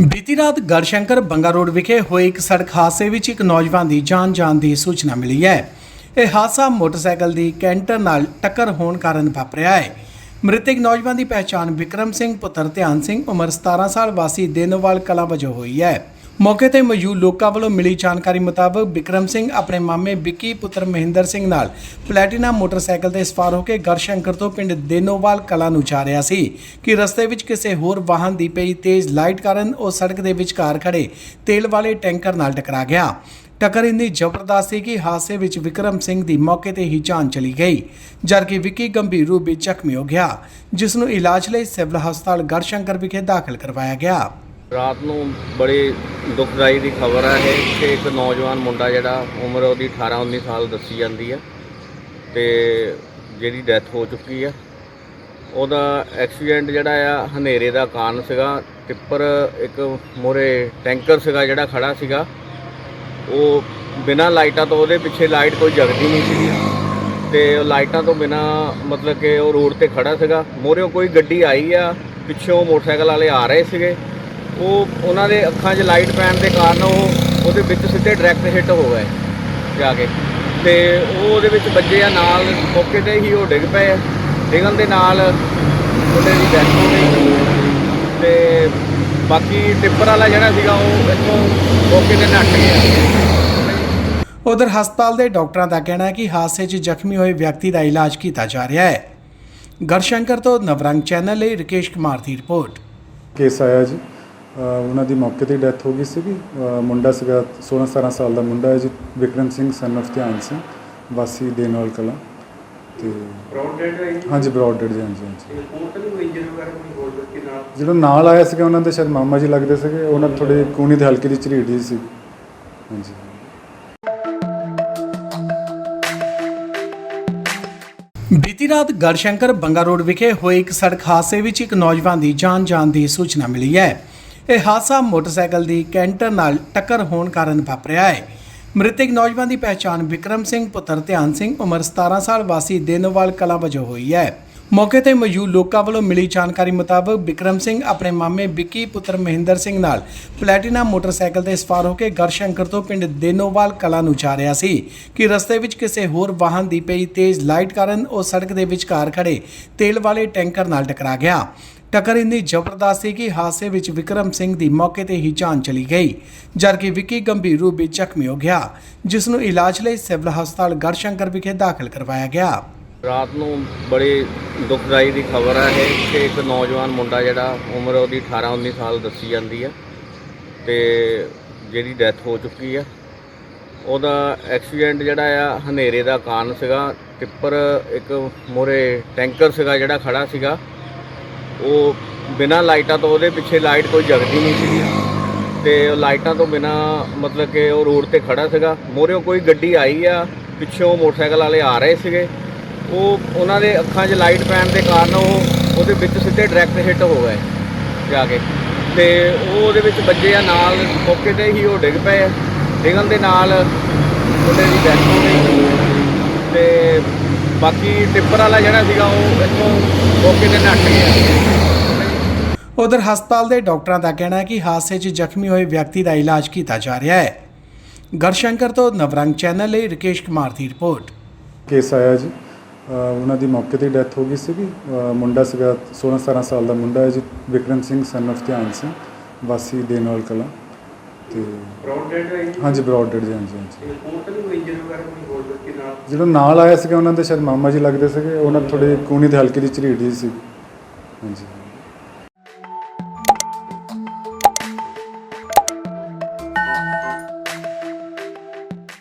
ਬੀਤੀ ਰਾਤ ਗੜਸ਼ੰਕਰ ਬੰਗਾ ਰੋਡ ਵਿਖੇ ਹੋਏ ਇੱਕ ਸੜਕ ਹਾਦਸੇ ਵਿੱਚ ਇੱਕ ਨੌਜਵਾਨ ਦੀ ਜਾਨ ਜਾਣ ਦੀ ਸੂਚਨਾ ਮਿਲੀ ਹੈ। ਇਹ ਹਾਦਸਾ ਮੋਟਰਸਾਈਕਲ ਦੀ ਕੈਂਟਰ ਨਾਲ ਟੱਕਰ ਹੋਣ ਕਾਰਨ ਵਾਪਰਿਆ ਹੈ। ਮ੍ਰਿਤਕ ਨੌਜਵਾਨ ਦੀ ਪਹਿਚਾਣ ਵਿਕਰਮ ਸਿੰਘ, ਪੁੱਤਰ ਧਿਆਨ ਸਿੰਘ, ਉਮਰ 17 ਸਾਲ ਵਾਸੀ ਦੇਨੋਵਾਲ ਕਲਾਂ ਵਜੋਂ ਹੋਈ ਹੈ। ਮੌਕੇ ਤੇ ਮੌਜੂਦ ਲੋਕਾਂ ਵੱਲੋਂ ਮਿਲੀ ਜਾਣਕਾਰੀ ਮੁਤਾਬਕ ਵਿਕਰਮ ਸਿੰਘ ਆਪਣੇ ਮਾਮੇ ਵਿੱਕੀ, ਪੁੱਤਰ ਮਹਿੰਦਰ ਸਿੰਘ ਨਾਲ ਪਲੈਟੀਨਾ ਮੋਟਰਸਾਈਕਲ ਤੇ ਸਵਾਰ ਹੋ ਕੇ ਗੜਸ਼ੰਕਰ ਤੋਂ ਪਿੰਡ ਦੇਨੋਵਾਲ ਕਲਾਂ ਨੂੰ ਜਾ ਰਿਹਾ ਸੀ ਕਿ ਰਸਤੇ ਵਿੱਚ ਕਿਸੇ ਹੋਰ ਵਾਹਨ ਦੀ ਪਈ ਤੇਜ਼ ਲਾਈਟ ਕਾਰਨ ਉਹ ਸੜਕ ਦੇ ਵਿਚਕਾਰ ਖੜੇ ਤੇਲ ਵਾਲੇ ਟੈਂਕਰ ਨਾਲ ਟਕਰਾ ਗਿਆ। ਟੱਕਰ ਇੰਨੀ ਜ਼ਬਰਦਸਤ ਸੀ ਕਿ ਹਾਦਸੇ ਵਿੱਚ ਵਿਕਰਮ ਸਿੰਘ ਦੀ ਮੌਕੇ ਤੇ ਹੀ ਜਾਨ ਚਲੀ ਗਈ ਜਦਕਿ ਵਿੱਕੀ ਗੰਭੀਰ ਰੂਪ ਵਿੱਚ ਜ਼ਖਮੀ ਹੋ ਗਿਆ, ਜਿਸ ਨੂੰ ਇਲਾਜ ਲਈ ਸਿਵਲ ਹਸਪਤਾਲ ਗੜਸ਼ੰਕਰ ਵਿਖੇ ਦਾਖਲ ਕਰਵਾਇਆ ਗਿਆ। ਰਾਤ ਨੂੰ ਬੜੀ ਦੁਖਦਾਈ ਦੀ ਖਬਰ ਹੈ ਇਹ। ਕਿ ਇੱਕ ਨੌਜਵਾਨ ਮੁੰਡਾ ਜਿਹੜਾ, ਉਮਰ ਉਹਦੀ 18 19 ਸਾਲ ਦੱਸੀ ਜਾਂਦੀ ਆ ਤੇ ਜਿਹਦੀ ਡੈਥ ਹੋ ਚੁੱਕੀ ਆ। ਉਹਦਾ ਐਕਸੀਡੈਂਟ ਜਿਹੜਾ ਆ, ਹਨੇਰੇ ਦਾ ਕਾਰਨ ਸੀਗਾ। ਟਿੱਪਰ ਇੱਕ ਮੋਰੇ ਟੈਂਕਰ ਸੀਗਾ ਜਿਹੜਾ ਖੜਾ ਸੀਗਾ। ਉਹ ਬਿਨਾਂ ਲਾਈਟਾਂ ਤੋਂ, ਉਹਦੇ ਪਿੱਛੇ ਲਾਈਟ ਕੋਈ ਜਗਦੀ ਨਹੀਂ ਸੀਗੀ। ਤੇ ਉਹ ਲਾਈਟਾਂ ਤੋਂ ਬਿਨਾਂ ਮਤਲਬ ਕਿ ਉਹ ਰੋਡ ਤੇ ਖੜਾ ਸੀਗਾ। ਮੋਰਿਓ ਕੋਈ ਗੱਡੀ ਆਈ ਆ, ਪਿੱਛੋਂ ਮੋਟਰਸਾਈਕਲ ਵਾਲੇ ਆ ਰਹੇ ਸੀਗੇ। ਉਹ ਉਹਨਾਂ ਦੇ ਅੱਖਾਂ 'ਚ ਲਾਈਟ ਪੈਣ ਦੇ ਕਾਰਨ ਉਹ ਉਹਦੇ ਵਿੱਚ ਸਿੱਧੇ ਡਾਇਰੈਕਟ ਹਿੱਟ ਹੋ ਗਏ ਜਾ ਕੇ। ਤੇ ਉਹ ਉਹਦੇ ਵਿੱਚ ਵੱਜੇ ਆ ਨਾਲ ਮੌਕੇ ਤੇ ਹੀ ਉਹ ਡਿੱਗ ਪਏ ਆ। ਡਿੱਗਣ ਦੇ ਨਾਲ ਉਹਦੇ ਦੀ ਡੈਥ ਹੋ ਗਈ। ਤੇ ਬਾਕੀ ਟਿੱਪਰ ਵਾਲਾ ਜਿਹੜਾ ਸੀਗਾ ਉਹ ਇੱਥੋਂ ਮੌਕੇ ਤੇ ਨੱਠ ਗਿਆ। ਉਧਰ ਹਸਪਤਾਲ ਦੇ ਡਾਕਟਰਾਂ ਦਾ ਕਹਿਣਾ ਹੈ ਕਿ ਹਾਦਸੇ 'ਚ ਜ਼ਖਮੀ ਹੋਏ ਵਿਅਕਤੀ ਦਾ ਇਲਾਜ ਕੀਤਾ ਜਾ ਰਿਹਾ ਹੈ। ਗੜਸ਼ੰਕਰ ਤੋਂ ਨਵਰੰਗ ਚੈਨਲ ਲਈ ਰਕੇਸ਼ ਕੁਮਾਰ ਦੀ ਰਿਪੋਰਟ। ਕੇਸ ਆਇਆ ਜੀ। ਉਹਨਾਂ ਦੀ ਮੌਕੇ ਤੇ ਡੈਥ ਹੋ ਗਈ ਸੀਗੀ। ਮੁੰਡਾ ਸੀਗਾ 16 17 ਸਾਲ ਦਾ ਮੁੰਡਾ ਹੈ ਜੀ ਵਿਕਰਮ ਸਿੰਘ ਸਨ of ਧਿਆਨ ਸਿੰਘ ਵਾਸੀ ਦੇਨੌਲ ਕਲਾਂ। ਤੇ ਹਾਂਜੀ ਬ੍ਰੌਡ ਡੈਡ ਜੀ ਹਾਂਜੀ ਹਾਂਜੀ। ਜਿਹੜਾ ਨਾਲ ਆਇਆ ਸੀਗਾ ਉਹਨਾਂ ਦੇ ਸ਼ਾਇਦ ਮਾਮਾ ਜੀ ਲੱਗਦੇ ਸੀਗੇ ਉਹਨਾਂ ਥੋੜੇ ਕੂਣੀ ਤੇ ਹਲਕੀ ਦੀ ਝਰੀਟ ਜੀ ਸੀ। ਹਾਂਜੀ। ਬੀਤੀ ਰਾਤ ਗੜਸ਼ੰਕਰ ਬੰਗਾ ਰੋਡ ਵਿਖੇ ਹੋਏ ਇੱਕ ਸੜਕ ਹਾਦਸੇ ਵਿੱਚ ਇੱਕ ਨੌਜਵਾਨ ਦੀ ਜਾਨ ਜਾਣ ਦੀ ਸੂਚਨਾ ਮਿਲੀ ਹੈ। ਇਹ ਹਾਦਸਾ ਮੋਟਰਸਾਈਕਲ ਦੀ ਕੈਂਟਰ ਨਾਲ ਟੱਕਰ ਹੋਣ ਕਾਰਨ ਵਾਪਰਿਆ ਹੈ। ਮ੍ਰਿਤਕ ਨੌਜਵਾਨ ਦੀ ਪਹਿਚਾਣ ਵਿਕਰਮ ਸਿੰਘ, ਪੁੱਤਰ ਧਿਆਨ ਸਿੰਘ, ਉਮਰ 17 ਸਾਲ, ਵਾਸੀ ਦੇਨੋਵਾਲ ਕਲਾਂ ਵਜੋਂ ਹੋਈ ਹੈ। ਮੌਕੇ ਤੇ ਮੌਜੂਦ ਲੋਕਾਂ ਵੱਲੋਂ ਮਿਲੀ ਜਾਣਕਾਰੀ ਮੁਤਾਬਕ ਵਿਕਰਮ ਸਿੰਘ ਆਪਣੇ ਮਾਮੇ ਵਿੱਕੀ, ਪੁੱਤਰ ਮਹਿੰਦਰ ਸਿੰਘ ਨਾਲ ਪਲੈਟੀਨਾ ਮੋਟਰਸਾਈਕਲ ਤੇ ਸਵਾਰ ਹੋ ਕੇ ਗਰਸ਼ੰਕਰ ਤੋਂ ਪਿੰਡ ਦੇਨੋਵਾਲ ਕਲਾ ਨੂੰ ਜਾ ਰਿਹਾ ਸੀ ਕਿ ਰਸਤੇ ਵਿੱਚ ਕਿਸੇ ਹੋਰ ਵਾਹਨ ਦੀ ਪਈ ਤੇਜ਼ ਲਾਈਟ ਕਾਰਨ ਉਹ ਸੜਕ ਦੇ ਵਿਚਕਾਰ ਖੜੇ ਤੇਲ ਵਾਲੇ ਟੈਂਕਰ ਨਾਲ ਟਕਰਾ ਗਿਆ। ਟੱਕਰ ਇੰਨੀ ਜ਼ਬਰਦਸਤ ਸੀ ਕਿ ਹਾਦਸੇ ਵਿੱਚ ਵਿਕਰਮ ਸਿੰਘ ਦੀ ਮੌਕੇ ਤੇ ਹੀ ਜਾਨ ਚਲੀ ਗਈ, ਜਦਕਿ ਵਿੱਕੀ ਗੰਭੀਰ ਰੂਪ ਵਿੱਚ ਜ਼ਖਮੀ ਹੋ ਗਿਆ ਜਿਸ ਨੂੰ ਇਲਾਜ ਲਈ ਸਿਵਲ ਹਸਪਤਾਲ ਗੜਸ਼ੰਕਰ ਵਿਖੇ ਦਾਖਲ ਕਰਵਾਇਆ ਗਿਆ। ਰਾਤ ਨੂੰ ਬੜੀ ਦੁਖਦਾਈ ਦੀ ਖਬਰ ਹੈ ਇਹ ਕਿ ਇੱਕ ਨੌਜਵਾਨ ਮੁੰਡਾ ਜਿਹੜਾ ਉਮਰ ਉਹਦੀ 18 19 ਸਾਲ ਦੱਸੀ ਜਾਂਦੀ ਹੈ ਤੇ ਜਿਹਦੀ ਡੈਥ ਹੋ ਚੁੱਕੀ ਹੈ ਉਹਦਾ ਐਕਸੀਡੈਂਟ ਜਿਹੜਾ ਆ ਹਨੇਰੇ ਦਾ ਕਾਰਨ ਸੀਗਾ, ਟਿੱਪਰ ਇੱਕ ਮੋਰੇ ਟੈਂਕਰ ਸੀਗਾ ਜਿਹੜਾ ਖੜਾ ਸੀਗਾ। ਉਹ ਬਿਨਾਂ ਲਾਈਟਾਂ ਤੋਂ ਉਹਦੇ ਪਿੱਛੇ ਲਾਈਟ ਕੋਈ ਜਗਦੀ ਨਹੀਂ ਸੀਗੀ। ਤੇ ਉਹ ਲਾਈਟਾਂ ਤੋਂ ਬਿਨਾਂ ਮਤਲਬ ਕਿ ਉਹ ਰੋਡ ਤੇ ਖੜਾ ਸੀਗਾ। ਮੋਰਿਓ ਕੋਈ ਗੱਡੀ ਆਈ ਆ, ਪਿੱਛੋਂ ਮੋਟਰਸਾਈਕਲ ਵਾਲੇ ਆ ਰਹੇ ਸੀਗੇ। ਉਹ ਉਹਨਾਂ ਦੇ ਅੱਖਾਂ 'ਚ ਲਾਈਟ ਪੈਣ ਦੇ ਕਾਰਨ ਉਹ ਉਹਦੇ ਵਿੱਚ ਸਿੱਧੇ ਡਾਇਰੈਕਟ ਹਿੱਟ ਹੋ ਗਏ ਜਾ ਕੇ। ਤੇ ਉਹ ਉਹਦੇ ਵਿੱਚ ਵੱਜੇ ਆ ਨਾਲ, ਮੌਕੇ ਤੇ ਹੀ ਉਹ ਡਿੱਗ ਪਏ ਆ। ਡਿੱਗਣ ਦੇ ਨਾਲ ਉਹਦੇ ਦੀ ਡੈਥ ਹੋ ਗਈ। ਤੇ ਬਾਕੀ ਟਿੱਪਰ ਵਾਲਾ ਜਿਹੜਾ ਸੀਗਾ ਉਹ ਇੱਥੋਂ ਮੌਕੇ ਤੇ ਨੱਠ ਗਿਆ। ਉਧਰ ਹਸਪਤਾਲ ਦੇ ਡਾਕਟਰਾਂ ਦਾ ਕਹਿਣਾ ਹੈ ਕਿ ਹਾਦਸੇ 'ਚ ਜ਼ਖਮੀ ਹੋਏ ਵਿਅਕਤੀ ਦਾ ਇਲਾਜ ਕੀਤਾ ਜਾ ਰਿਹਾ ਹੈ। ਗੜਸ਼ੰਕਰ ਤੋਂ ਨਵਰੰਗ ਚੈਨਲ ਲਈ ਰਕੇਸ਼ ਕੁਮਾਰ ਦੀ ਰਿਪੋਰਟ। ਕੇਸ ਆਇਆ ਜੀ। ਅ, ਉਹਨਾਂ ਦੀ ਮੌਕੇ ਤੇ ਡੈਥ ਹੋ ਗਈ ਸੀਗੀ। ਅ, ਮੁੰਡਾ ਸੀਗਾ 16 17 ਸਾਲ ਦਾ ਮੁੰਡਾ ਹੈ ਜੀ। ਵਿਕਰਮ ਸਿੰਘ ਸਨ of ਧਿਆਨ ਸਿੰਘ ਵਾਸੀ ਦੇਨੌਲ ਕਲਾਂ। ਤੇ ਹਾਂਜੀ ਬ੍ਰੌਡ ਡੈਡ ਜੀ ਹਾਂਜੀ ਹਾਂਜੀ। ਜਿਹੜਾ ਨਾਲ? ਆਇਆ ਸੀਗਾ ਉਹਨਾਂ ਦੇ ਸ਼ਾਇਦ ਮਾਮਾ ਜੀ ਲੱਗਦੇ ਸੀਗੇ ਉਹਨਾਂ ਥੋੜੇ ਕੂਣੀ ਤੇ ਹਲਕੀ ਦੀ ਝਰੀਟ ਜੀ ਸੀ। ਹਾਂਜੀ।